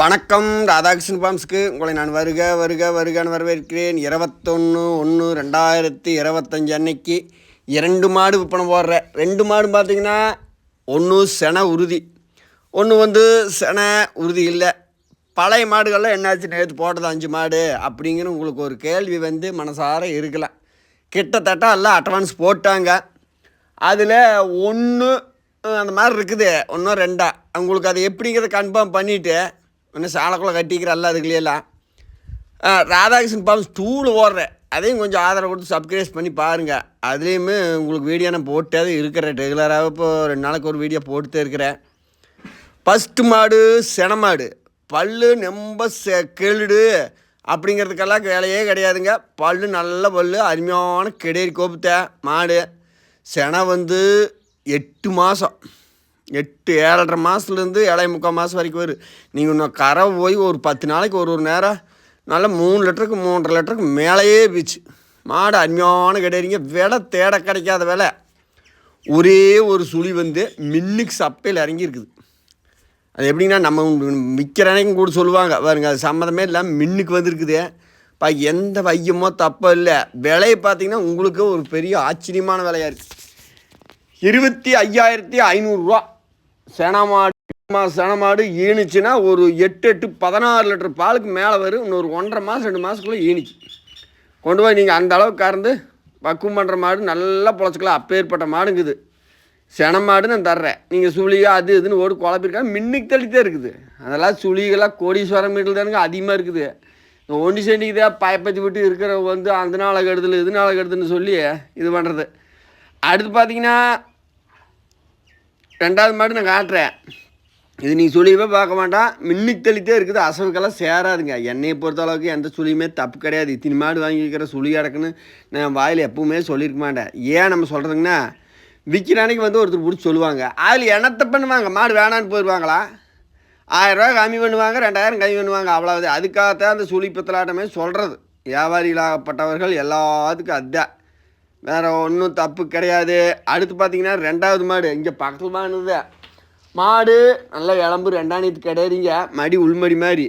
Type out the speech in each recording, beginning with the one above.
வணக்கம் ராதாகிருஷ்ணன் ஃபார்ம்ஸ்க்கு உங்களை நான் வருக வருக வருகன்னு வரவேற்கிறேன். இருபத்தொன்று ஒன்று ரெண்டாயிரத்தி இருபத்தஞ்சி அன்னைக்கு இரண்டு மாடு விற்பனை போடுறேன் ரெண்டு மாடு பார்த்தீங்கன்னா ஒன்று சென உறுதி. ஒன்று வந்து சென உறுதி இல்லை. பழைய மாடுகள்லாம் என்னாச்சு நேற்று போட்டது அஞ்சு மாடு அப்படிங்கிற உங்களுக்கு ஒரு கேள்வி வந்து மனசார இருக்கலாம். கிட்டத்தட்ட எல்லாம் அட்வான்ஸ் போட்டாங்க. அதில் ஒன்று அந்த மாதிரி இருக்குது. ஒன்றும் ரெண்டா. உங்களுக்கு அதை எப்படிங்கிறத கன்ஃபார்ம் பண்ணிவிட்டு இன்னும் சாலக்குள்ளே கட்டிக்கிறல்ல எல்லாம் ராதாகிருஷ்ணன் பாவம் ஸ்டூல் ஓடுறேன். அதையும் கொஞ்சம் ஆதரவு கொடுத்து சப்ஸ்கிரைஸ் பண்ணி பாருங்கள் அதுலேயுமே உங்களுக்கு வீடியோ நான் போட்டே தான் இருக்கிறேன். ரெகுலராக இப்போ ரெண்டு நாளைக்கு ஒரு வீடியோ போட்டுட்டே இருக்கிறேன். ஃபஸ்ட்டு மாடு சென மாடு. பல்லு ரொம்ப செ கெளுடு. அப்படிங்கிறதுக்கெல்லாம் வேலையே கிடையாதுங்க. பல்லு நல்ல பல்லு அருமையான கெடேரி கோபத்தை மாடு. செனை வந்து எட்டு மாதம் எட்டு ஏழரை மாதத்துலேருந்து ஏழை முக்கால் மாதம் வரைக்கும் வரும். நீங்கள் இன்னும் கரை போய் ஒரு பத்து நாளைக்கு ஒரு ஒரு நேரம் நல்லா மூணு லிட்டருக்கு மூன்றரை லிட்டருக்கு மேலேயே போச்சு மாடு அருமையான கிடையாதுங்க. விலை தேட கிடைக்காத விலை. ஒரே ஒரு சுழி வந்து மின்னுக்கு சப்பையில் இறங்கி இருக்குது அது எப்படின்னா நம்ம விற்கிற அன்னைக்கும் கூட சொல்லுவாங்க. பாருங்க அது சம்மந்தமே இல்லாமல் மின்னுக்கு வந்திருக்குது. பா எந்த வையமோ தப்போ இல்லை. விலையை பார்த்தீங்கன்னா உங்களுக்கு ஒரு பெரிய ஆச்சரியமான விலையாக இருக்குது இருபத்தி ஐயாயிரத்தி ஐநூறுரூவா. சேனமாடு சேனமாடு ஈனுச்சுன்னா ஒரு எட்டு எட்டு பதினாறு லிட்டர் பாலுக்கு மேலே வரும். இன்னொரு ஒன்றரை மாதம் ரெண்டு மாதத்துக்குள்ளே ஈனிச்சு. கொண்டு போய் நீங்கள் அந்த அளவுக்கு கறந்து பக்குவம் பண்ணுற மாடு நல்லா பொழைச்சிக்கலாம். அப்பேற்பட்ட மாடுங்குது. சென மாடு நான் தர்றேன். நீங்கள் சுழியா அது இதுன்னு ஓடு குழப்பிருக்காங்க மின்னுக்கு தள்ளித்தே இருக்குது. அதெல்லாம் சுழிகளாக கோடீஸ்வரம் மீட்டில் தானுங்க அதிகமாக இருக்குது. இந்த ஒண்டி செண்டிக்கு பயப்பத்தி விட்டு இருக்கிற வந்து அந்த நாளை கெடுதல் இது நாளை கெடுதுன்னு சொல்லி இது பண்ணுறது அடுத்து பார்த்தீங்கன்னா ரெண்டாவது மாடு நான் காட்டுறேன். இது நீ சுழியவே பார்க்க மாட்டான். மின்னுக்கு தெளித்தே இருக்குது. அசவுக்கெல்லாம் சேராதுங்க. என்னையை பொறுத்த அளவுக்கு எந்த சுழியுமே தப்பு கிடையாது. இத்தனை மாடு வாங்கிக்கிற சுழி கிடக்குன்னு நான் வாயில் எப்பவுமே சொல்லியிருக்க மாட்டேன். ஏன் நம்ம சொல்கிறதுங்கன்னா விற்கிற அன்னைக்கு வந்து ஒருத்தர் பிடிச்சி சொல்லுவாங்க. அதில் என்னத்தை பண்ணுவாங்க? மாடு வேணான்னு போயிடுவாங்களா ஆயிரரூவா கம்மி பண்ணுவாங்க ரெண்டாயிரம் கம்மி பண்ணுவாங்க. அவ்வளவு அதுக்காகத்தான் அந்த சுழி பித்தலாட்டமே சொல்கிறது வியாபாரிகளாகப்பட்டவர்கள் எல்லாத்துக்கும் அதுதான். வேறு ஒன்றும் தப்பு கிடையாது. அடுத்து பார்த்தீங்கன்னா ரெண்டாவது மாடு. இங்கே பக்கத்தில் மாடுது மாடு நல்லா இளம்பு நேற்று கிடையாதுங்க. மடி உள்மடி மாதிரி.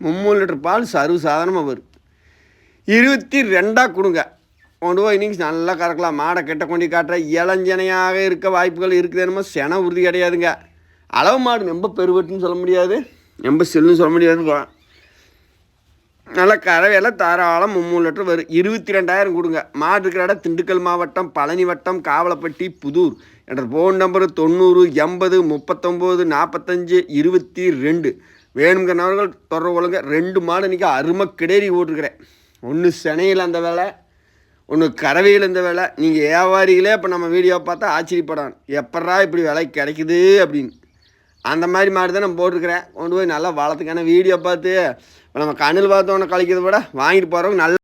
மும்மூணு லிட்டர் பால் சர்வ சாதாரணமாக வரும். இருபத்தி ரெண்டாக கொடுங்க. கொண்டு போய் இன்னிங்ஸ் நல்லா கறக்கலாம். மாடை கெட்ட கொண்டு காட்டுற இளஞ்சனையாக இருக்க வாய்ப்புகள் இருக்குது என்னமோ. சென உறுதி கிடையாதுங்க. அளவு மாடு ரொம்ப பெருவட்டுன்னு சொல்ல முடியாது. ரொம்ப செல்லுன்னு சொல்ல முடியாதுன்னு நல்லா கறவையெல்லாம் தாராளம் மும்மூணு லிட்டர் வரும். இருபத்தி ரெண்டாயிரம் கொடுங்க. மாடு இருக்கிற இடம் திண்டுக்கல் மாவட்டம் பழனி வட்டம் காவலப்பட்டி புதூர். என்ற ஃபோன் நம்பரு தொண்ணூறு எண்பது முப்பத்தொம்போது நாற்பத்தஞ்சு இருபத்தி ரெண்டு. வேணுங்கிறவர்கள் தொடர்பு கொள்ளுங்க. ரெண்டு மாடு இன்றைக்கி அருமை கிடேரி ஓட்டுருக்கிறேன் ஒன்று சென்னையில் அந்த வேலை ஒன்று கறவையில் இந்த வேலை. நீங்கள் வியாபாரிகளே இப்போ நம்ம வீடியோ பார்த்தா ஆச்சரியப்படான் எப்பட்றா இப்படி விலை கிடைக்குது அப்படின்னு. அந்த மாதிரி மாடு தான் நான் போட்டிருக்கிறேன். கொண்டு போய் நல்லா வளர்த்துக்கான வீடியோ பார்த்து இப்போ நம்ம கண்ணில் பார்த்தோன்னே கழிக்கிறத விட வாங்கிட்டு போகிறவங்க நல்ல